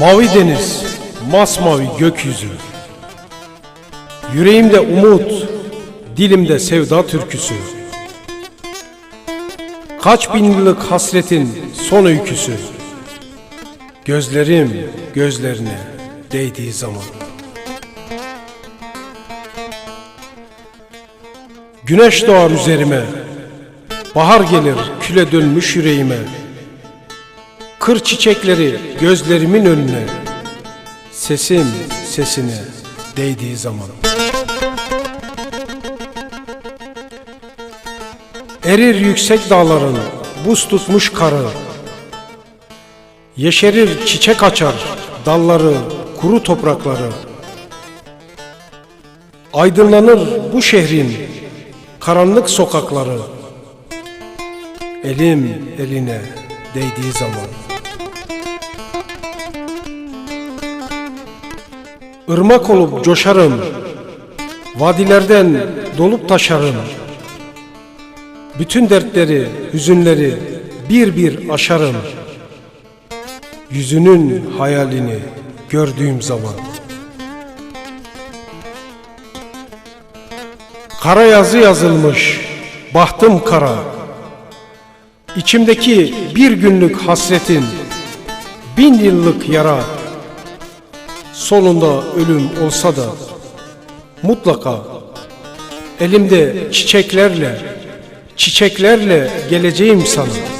Mavi deniz, masmavi gökyüzü. Yüreğimde umut, dilimde sevda türküsü. Kaç bin yıllık hasretin son öyküsü. Gözlerim gözlerine değdiği zaman. Güneş doğar üzerime, bahar gelir küle dönmüş yüreğime. Kır çiçekleri gözlerimin önüne. Sesim sesine değdiği zaman. Erir yüksek dağların buz tutmuş karı. Yeşerir çiçek açar dalları kuru toprakları. Aydınlanır bu şehrin karanlık sokakları Elim eline değdiği zaman Irmak olup coşarım, vadilerden dolup taşarım. Bütün dertleri, hüzünleri bir bir aşarım. Yüzünün hayalini gördüğüm zaman. Kara yazı yazılmış, bahtım kara. İçimdeki bir günlük hasretin, bin yıllık yara. Sonunda ölüm olsa da mutlaka elimde çiçeklerle, çiçeklerle geleceğim sana.''